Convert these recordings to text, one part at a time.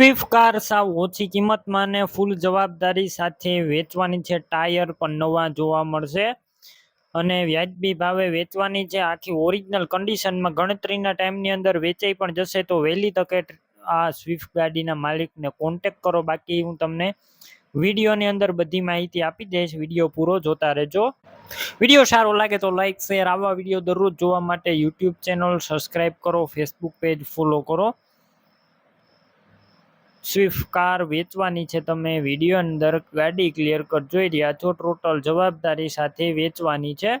Swift car સાવ ઓછી કિંમતમાં અને ફૂલ જવાબદારી સાથે વેચવાની છે. ટાયર પણ નવા જોવા મળશે. અને વ્યાજબી ભાવે વેચવાની છે. આખી ઓરિજિનલ કન્ડિશનમાં ગણતરીના ટાઈમની અંદર વેચાઈ પણ જશે તો વહેલી તકે આ સ્વિફ્ટ ગાડીના માલિકને કોન્ટેક કરો. બાકી હું તમને વિડીયોની અંદર બધી માહિતી આપી દઈશ. વીડિયો પૂરો જોતા રહેજો. વીડિયો સારો લાગે તો લાઇક શેર આવા વીડિયો દરરોજ જોવા માટે યુટ્યુબ ચેનલ સબસ્ક્રાઈબ કરો. ફેસબુક પેજ ફોલો કરો. સ્વિફ્ટ કાર વેચવાની છે. તમે વીડિયો અંદર ગાડી ક્લિયર કટ જોઈ રહ્યા છો. ટોટલ જવાબદારી સાથે વેચવાની છે.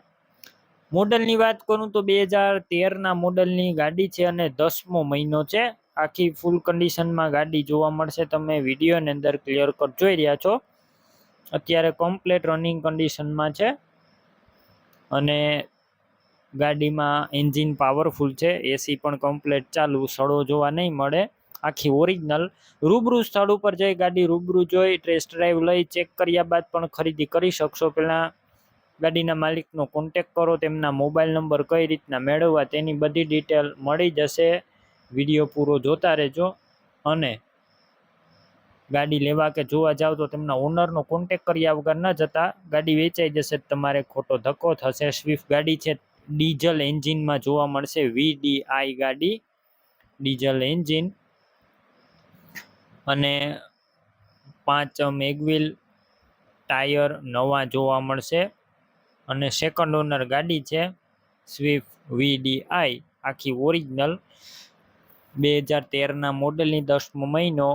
મોડલની વાત કરું તો બે હજાર તેરના મોડલની ગાડી છે અને દસમો મહિનો છે. આખી ફૂલ કન્ડિશનમાં ગાડી જોવા મળશે. તમે વિડીયોની અંદર ક્લિયર કટ જોઈ રહ્યા છો. અત્યારે કમ્પ્લેટ રનિંગ કન્ડિશનમાં છે. અને ગાડીમાં એન્જિન પાવરફુલ છે. એસી પણ કમ્પ્લેટ ચાલુ, સડો જોવા નહીં મળે. આખી ઓરિજિનલ રૂબરૂ સ્થળ ઉપર જઈ ગાડી રૂબરૂ જોઈ ટેસ્ટ ડ્રાઈવ લઈ ચેક કર્યા બાદ પણ ખરીદી કરી શકશો. પહેલાં ગાડીના માલિકનો કોન્ટેક કરો, તેમના મોબાઈલ નંબર કઈ રીતના મેળવવા તેની બધી ડિટેલ મળી જશે. વીડિયો પૂરો જોતા રહેજો અને ગાડી લેવા કે જોવા જાવ તો તેમના ઓનરનો કોન્ટેક કર્યા વગર ન જતા. ગાડી વેચાઈ જશે તમારે ખોટો ધક્કો થશે. સ્વિફ્ટ ગાડી છે ડીઝલ એન્જિનમાં જોવા મળશે. વીડીઆઈ ગાડી ડીઝલ એન્જિન અને પાંચ મેગવિલ ટાયર નવા જોવા મળશે. અને સેકન્ડ ઓનર ગાડી છે સ્વિફ્ટ વીડીઆઈ આખી ઓરિજિનલ બે હજાર તેરના મોડલની દસમો મહિનો.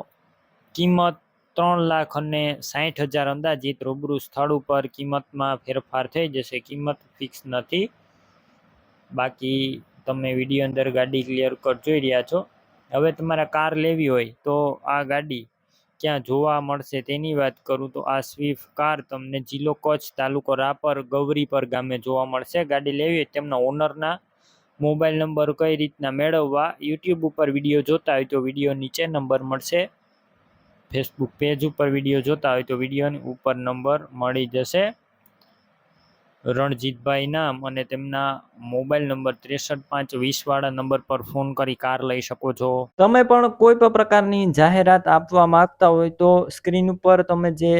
કિંમત ત્રણ લાખ અને સાઠ હજાર અંદાજિત રૂબરૂ સ્થળ ઉપર કિંમતમાં ફેરફાર થઈ જશે. કિંમત ફિક્સ નથી. બાકી તમે વીડિયો અંદર ગાડી ક્લિયર કટ જોઈ રહ્યા છો. હવે તમારે કાર લેવી હોય તો આ ગાડી ક્યાં જોવા મળશે તેની વાત કરું તો આ સ્વિફ્ટ કાર તમને જિલ્લો કચ્છ તાલુકો રાપર ગૌરીપર ગામે જોવા મળશે. ગાડી લેવી હોય તેમના ઓનરના મોબાઈલ નંબર કઈ રીતના મેળવવા યુટ્યુબ ઉપર વીડિયો જોતા હોય તો વીડિયો નીચે નંબર મળશે. ફેસબુક પેજ ઉપર વીડિયો જોતા હોય તો વિડીયોની ઉપર નંબર મળી જશે. રણજીતભાઈ નામ અને તેમના મોબાઈલ નંબર ત્રેસઠ પાંચ વીસ વાળા નંબર પર ફોન કરી કાર લઈ શકો છો. તમે પણ કોઈ પણ પ્રકારની જાહેરાત આપવા માંગતા હોય તો સ્ક્રીન ઉપર તમે જે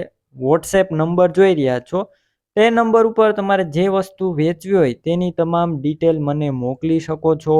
વોટ્સએપ નંબર જોઈ રહ્યા છો, તે નંબર ઉપર તમારે જે વસ્તુ વેચવી હોય તેની તમામ ડિટેલ મને મોકલી શકો છો.